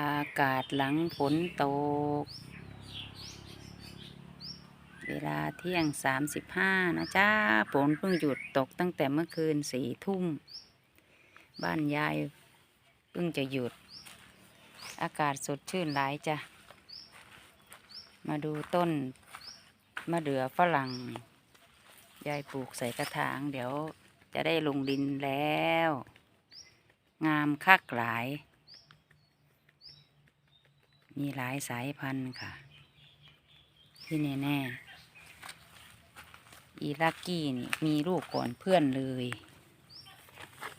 อากาศหลังฝนตก เวลาเที่ยงสามสิบห้านะจ้าฝนเพิ่งหยุดตกตั้งแต่เมื่อคืนสี่ทุ่ม บ้านยายเพิ่งจะหยุด อากาศสดชื่นหลายจ้ะ มาดูต้นมะเดื่อฝรั่ง ยายปลูกใส่กระถางเดี๋ยวจะได้ลงดินแล้ว งามคักหลาย มีหลายสายพันธุ์ค่ะ ที่แน่ๆอีลักกี้นี่มีลูกก่อนเพื่อนเลย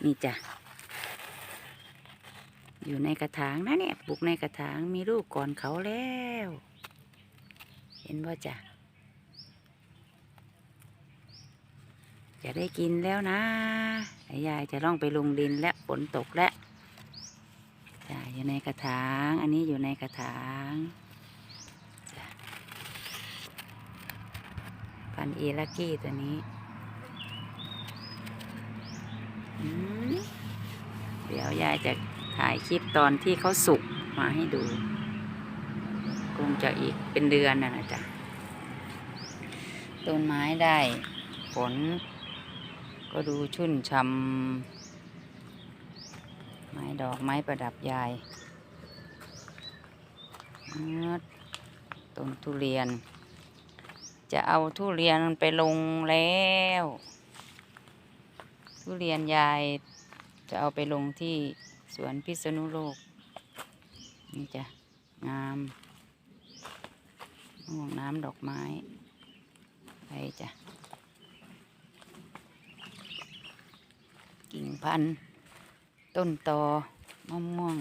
นี่จ้ะ อยู่ในกระถางนะเนี่ยปลูกในกระถางมีลูกก่อนเขาแล้ว เห็นว่าจ้ะจะได้กินแล้วนะยายจะต้องไปลงดินและฝนตกแล้ว อยู่ในกระถาง อันนี้อยู่ในกระถางพันเอลักกี้ตัวนี้เดี๋ยวยายจะถ่ายคลิปตอนที่เขาสุกมาให้ดู คงจะอีกเป็นเดือนนะนะจ๊ะ ต้นไม้ได้ฝนก็ดูชุ่นช่ำ ไม้ดอกไม้ประดับยายต้นทุเรียน จะเอาทุเรียนไปลงแล้ว ทุเรียนยายจะเอาไปลงที่สวนพิษณุโลก นี่จ้ะ งามม่วงน้ำดอกไม้ ไปจ้ะ กิ่งพันธุ์ ต้นตอมะม่วง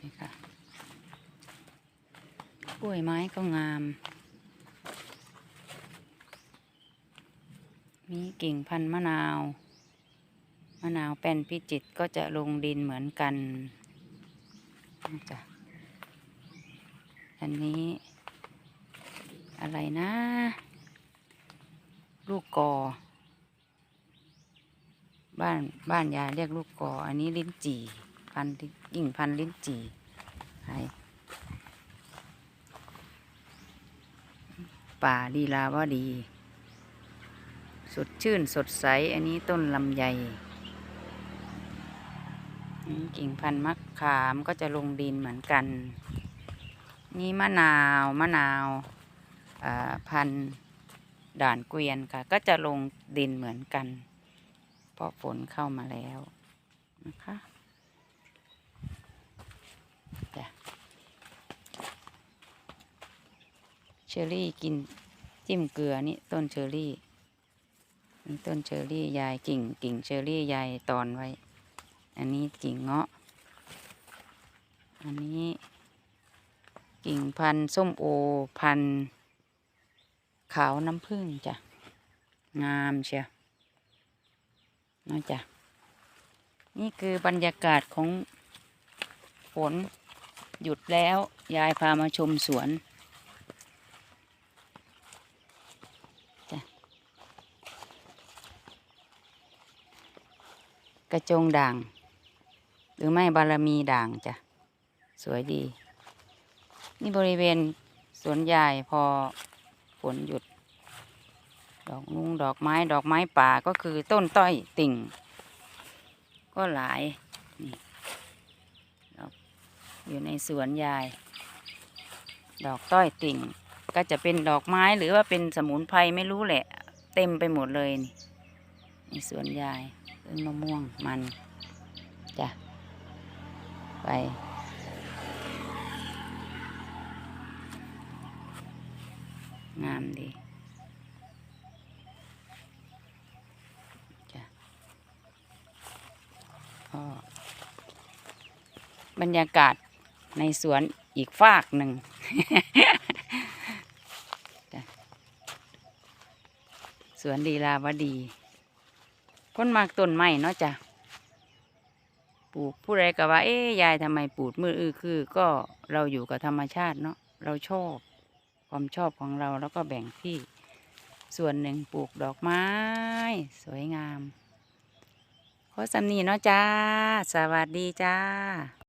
นี่ค่ะกล้วยไม้ก็งาม มีกิ่งพันธุ์มะนาว มะนาวแป้นพิจิตก็จะลงดินเหมือนกันจ้ะอันนี้ อะไรนะ ลูกกอ บ้านบ้านยายเรียกลูกกอ อันนี้ลิ้นจี่ พันยิ่งพันลิ้นจี่ไห้ป่าลีลาวดี สดชื่นสดใส อันนี้ต้นลำไยกิ่งพันธุ์มะขามก็จะลงดินเหมือนกัน นี่มะนาวมะนาวอ่าพันธุ์ด่านเกวียนค่ะ ก็จะลงดินเหมือนกัน เพราะฝนเข้ามาแล้วนะคะจ้ะเชอรี่กินจิ้มเกลือนี่ต้นเชอรี่นี่ต้นเชอรี่ยายกิ่งกิ่งเชอรี่ยายตอนไว้ อันนี้กิ่งเงาะ อันนี้กิ่งพันธุ์ส้มโอพันธุ์ขาวน้ำผึ้งจ้ะ งามเชียว นะจ้ะนี่คือบรรยากาศของฝนหยุดแล้วยายพามาชมสวนจ้ะกระจงด่าง หรือไม่บารมีด่างจ้ะ สวยดี นี่บริเวณสวนใหญ่พอฝนหยุด ดอกนุงดอกไม้ดอกไม้ป่าก็คือต้นต้อยติ่ง ก็หลายนี่ดอกอยู่ในสวนยาย ดอกต้อยติ่ง ก็จะเป็นดอกไม้หรือว่าเป็นสมุนไพรไม่รู้แหละ เต็มไปหมดเลยนี่ในสวนยายต้นมะม่วงมันจ้ะไปงามดีจ้ะก็ บรรยากาศในสวนอีกฝากหนึ่งสวนลีลาวดีคนมากต้นไม้เนาะจ้ะปลูกผู้ใดก็ว่าเอ๊ยยายทำไมปลูกมืออื้อคือ ก็เราอยู่กับธรรมชาติเนาะเราชอบความชอบของเราแล้วก็แบ่งที่ส่วนหนึ่งปลูกดอกไม้ สวยงามขอสำนีเนาะจ้า สวัสดีจ้า